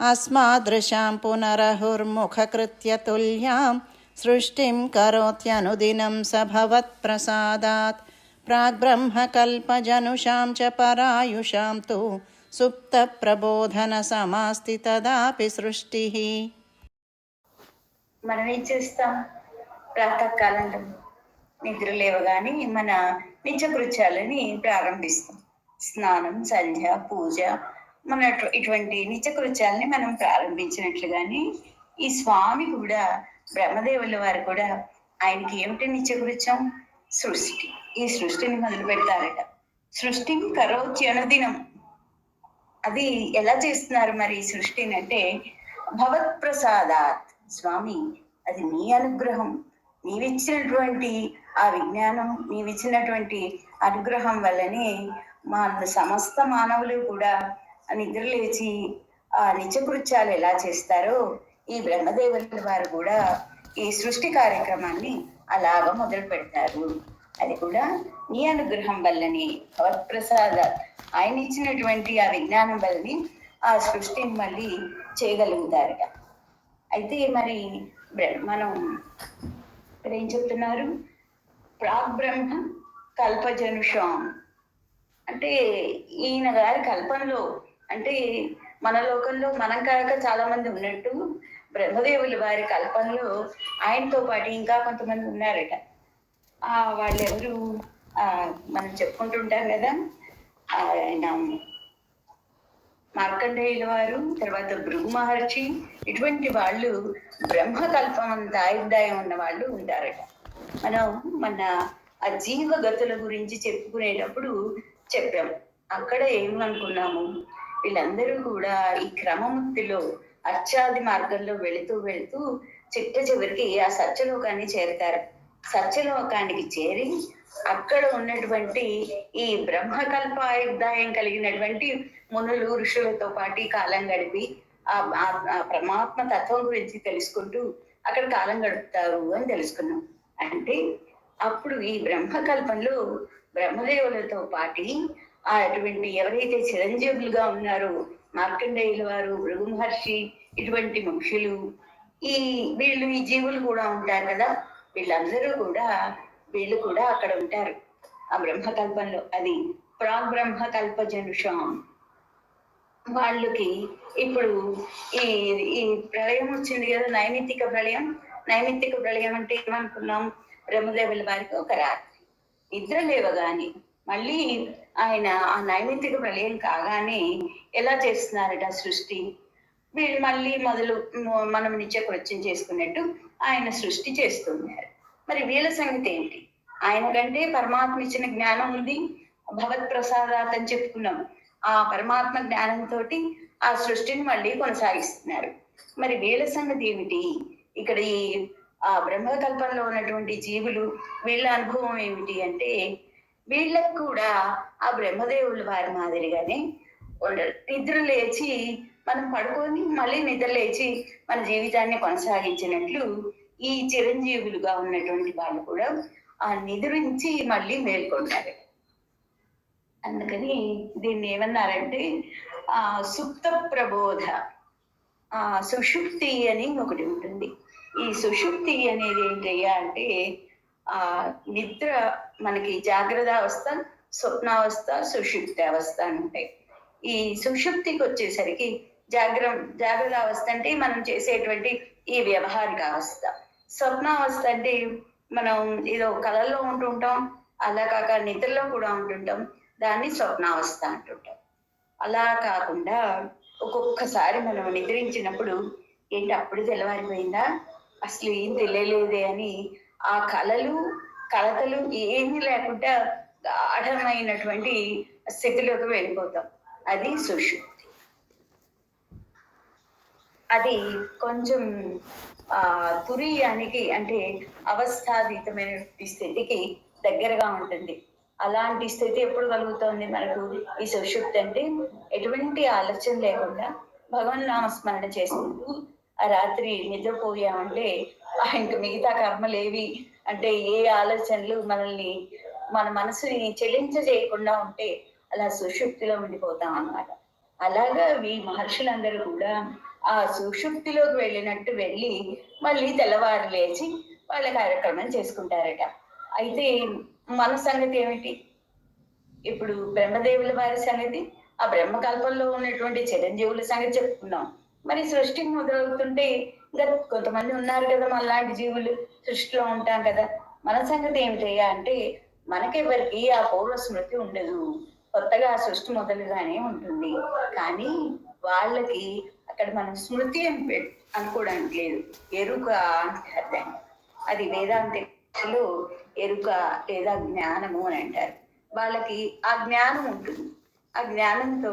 अस्मादृशां पुनरहुर्मुखकृत्य तुल्यां सृष्टिं करोत्यनुदिनं स भवत्प्रसादात् प्राग्ब्रह्मकल्पजनुषां च परायुषां तु सुप्तप्रबोधनसमास्ति तदापि सृष्टिः మనం ఏం చేస్తాం ప్రాతకాలంలో నిద్ర లేవగానే మన నిత్యకృత్యాలని ప్రారంభిస్తాం స్నానం సంధ్య పూజ మన ఇటువంటి ఇటువంటి నిత్యకృత్యాలని మనం ప్రారంభించినట్లుగానే ఈ స్వామి కూడా బ్రహ్మదేవుల వారు కూడా ఆయనకి ఏమిటి నిత్యకృత్యం? సృష్టి. ఈ సృష్టిని మొదలు పెడతారట. సృష్టిని కరోతి అనుదినం. అది ఎలా చేస్తున్నారు మరి ఈ సృష్టిని అంటే భవత్ ప్రసాదాత్ స్వామి అది నీ అనుగ్రహం. నీవిచ్చినటువంటి ఆ విజ్ఞానం నీవిచ్చినటువంటి అనుగ్రహం వల్లనే మా సమస్త మానవులు కూడా నిద్ర లేచి ఆ నిత్యకృత్యాలు ఎలా చేస్తారో ఈ బ్రహ్మదేవుల వారు కూడా ఈ సృష్టి కార్యక్రమాన్ని అలాగ మొదలు పెడతారు. అది కూడా నీ అనుగ్రహం వల్లని భగవత్ప్రసాద ఆయన ఇచ్చినటువంటి ఆ విజ్ఞానం వల్లని ఆ సృష్టిని మళ్ళీ చేయగలుగుతారట. అయితే మరి మనం ఇక్కడ ఏం చెప్తున్నారు? ప్రాగ్బ్రహ్మ కల్పజనుషం. అంటే ఈయన గారి కల్పనలో అంటే మన లోకంలో మనం కాక చాలా మంది ఉన్నట్టు బ్రహ్మదేవులు వారి కల్పనలో ఆయనతో పాటు ఇంకా కొంతమంది ఉన్నారట. ఆ వాళ్ళు ఎవరు ఆ మనం చెప్పుకుంటుంటాం కదా ఆయన మార్కండేయుల వారు తర్వాత భృగు మహర్షి ఇటువంటి వాళ్ళు బ్రహ్మకల్పం అంత ఆయుర్దాయం ఉన్న వాళ్ళు ఉంటారట. మనం మన ఆ జీవగతుల గురించి చెప్పుకునేటప్పుడు చెప్పాం. అక్కడ ఏమనుకున్నాము? వీళ్ళందరూ కూడా ఈ క్రమముక్తిలో అర్చాది మార్గంలో వెళుతూ వెళుతూ చిట్ట చివరికి ఆ సత్యలోకాన్ని చేరతారు. సత్యలోకానికి చేరి అక్కడ ఉన్నటువంటి ఈ బ్రహ్మకల్ప ఆయుర్దాయం కలిగినటువంటి మునులు ఋషులతో పాటు కాలం గడిపి ఆ ఆ- పరమాత్మ తత్వం గురించి తెలుసుకుంటూ అక్కడ కాలం గడుపుతారు అని తెలుసుకున్నాం. అంటే అప్పుడు ఈ బ్రహ్మకల్పంలో బ్రహ్మదేవులతో పాటి అటువంటి ఎవరైతే చిరంజీవులుగా ఉన్నారో మార్కండేయుల వారు భృగు మహర్షి ఇటువంటి మనుషులు ఈ వీళ్ళు ఈ జీవులు కూడా ఉంటారు కదా. వీళ్ళందరూ కూడా వీళ్ళు కూడా అక్కడ ఉంటారు. ఆ బ్రహ్మకల్పంలో అది ప్రాగ్ జనుషం. వాళ్ళకి ఇప్పుడు ఈ ఈ ప్రళయం వచ్చింది కదా నైమిత్తిక ప్రళయం. నైమిత్తిక ప్రళయం అంటే ఏమనుకున్నాం? బ్రహ్మదేవుల వారికి ఒక రాత్రి. నిద్ర లేవగాని మళ్ళీ ఆయన ఆ నైమిత్తిక ప్రళయం కాగానే ఎలా చేస్తున్నారట సృష్టి? వీళ్ళు మళ్ళీ మొదలు మనం నిత్య కృత్యం చేసుకున్నట్టు ఆయన సృష్టి చేస్తున్నారు. మరి వీళ్ళ సంగతి ఏంటి? ఆయన కంటే పరమాత్మ ఇచ్చిన జ్ఞానం ఉంది. భగవత్ ప్రసాదాత్ అని చెప్పుకున్నాం. ఆ పరమాత్మ జ్ఞానంతో ఆ సృష్టిని మళ్ళీ కొనసాగిస్తున్నారు. మరి వీళ్ళ సంగతి ఏమిటి? ఇక్కడ ఈ ఆ బ్రహ్మకల్పంలో ఉన్నటువంటి జీవులు వీళ్ళ అనుభవం ఏమిటి అంటే వీళ్ళకు కూడా ఆ బ్రహ్మదేవుల వారి మాదిరిగానే ఉండరు. నిద్ర లేచి మనం పడుకొని మళ్ళీ నిద్ర లేచి మన జీవితాన్ని కొనసాగించినట్లు ఈ చిరంజీవులుగా ఉన్నటువంటి వాళ్ళు కూడా ఆ నిద్రించి మళ్ళీ మేల్కొంటారు. అందుకని దీన్ని ఏమన్నారంటే ఆ సుప్త ప్రబోధ ఆ సుషుప్తి అని ఒకటి ఉంటుంది. ఈ సుషుప్తి అనేది ఏంటయ్యా అంటే ఆ నిద్ర మనకి జాగ్రత్త అవస్థ స్వప్నావస్థ సుషుప్తి అవస్థ అని ఉంటాయి ఈ సుషుప్తికి వచ్చేసరికి జాగ్ర జాగ్రత్త అవస్థ అంటే మనం చేసేటువంటి ఈ వ్యవహారిక అవస్థ. స్వప్నావస్థ అంటే మనం ఏదో కళల్లో ఉంటుంటాం అలా కాక నిద్రలో కూడా ఉంటుంటాం దాన్ని స్వప్నావస్థ అంటుంటాం. అలా కాకుండా ఒక్కొక్కసారి మనం నిద్రించినప్పుడు ఏంటి అప్పుడు తెల్లవారిపోయిందా? అసలు ఏం తెలియలేదే అని ఆ కళలు కలతలు ఏమీ లేకుండా గాఢమైనటువంటి స్థితిలోకి వెళ్ళిపోతాం. అది సుషుప్తి అది కొంచెం ఆ తురీయానికి అంటే అవస్థాతీతమైనటువంటి స్థితికి దగ్గరగా ఉంటుంది. అలాంటి స్థితి ఎప్పుడు కలుగుతోంది మనకు? ఈ సుషుప్తి అంటే ఎటువంటి ఆలోచన లేకుండా భగవన్ నామస్మరణ చేసుకుంటూ ఆ రాత్రి నిద్రపోయామంటే ఆ ఇంక మిగతా కర్మలేవి. అంటే ఏ ఆలోచనలు మనల్ని మన మనసుని చెలించ చేయకుండా ఉంటే అలా సుషుప్తిలో ఉండిపోతాం అన్నమాట. అలాగా ఈ మహర్షులందరూ కూడా ఆ సుషుప్తిలోకి వెళ్ళినట్టు వెళ్ళి మళ్ళీ తెల్లవారు లేచి వాళ్ళ కార్యక్రమం చేసుకుంటారట. అయితే మన సంగతి ఏమిటి? ఇప్పుడు బ్రహ్మదేవుల వారి సంగతి ఆ బ్రహ్మకల్పంలో ఉన్నటువంటి చిరంజీవుల సంగతి చెప్పుకున్నాం మరి సృష్టి మొదలవుతుంటే ఇంకా కొంతమంది ఉన్నారు కదా మనలాంటి జీవులు సృష్టిలో ఉంటాం కదా. మన సంగతి ఏమిటయ్యా అంటే మనకెవరికి ఆ పౌర స్మృతి ఉండదు. కొత్తగా ఆ సృష్టి మొదలుగానే ఉంటుంది. కానీ వాళ్ళకి అక్కడ మనం స్మృతి అని అనుకోవడానికి లేదు ఎరుక అంటే అర్థం. అది వేదాంతిలో ఎరుక లేదా జ్ఞానము అని అంటారు. వాళ్ళకి ఆ జ్ఞానం ఉంటుంది. ఆ జ్ఞానంతో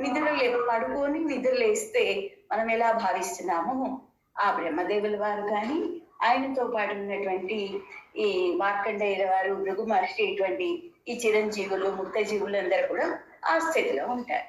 నిధులు పడుకొని నిధులేస్తే మనం ఎలా భావిస్తున్నాము? ఆ బ్రహ్మదేవుల వారు కానీ ఆయనతో పాటు ఉన్నటువంటి ఈ మార్కండేయుల వారు భృగు మహర్షి ఇటువంటి ఈ చిరంజీవులు ముక్త జీవులు అందరూ కూడా ఆ స్థితిలో ఉంటారు.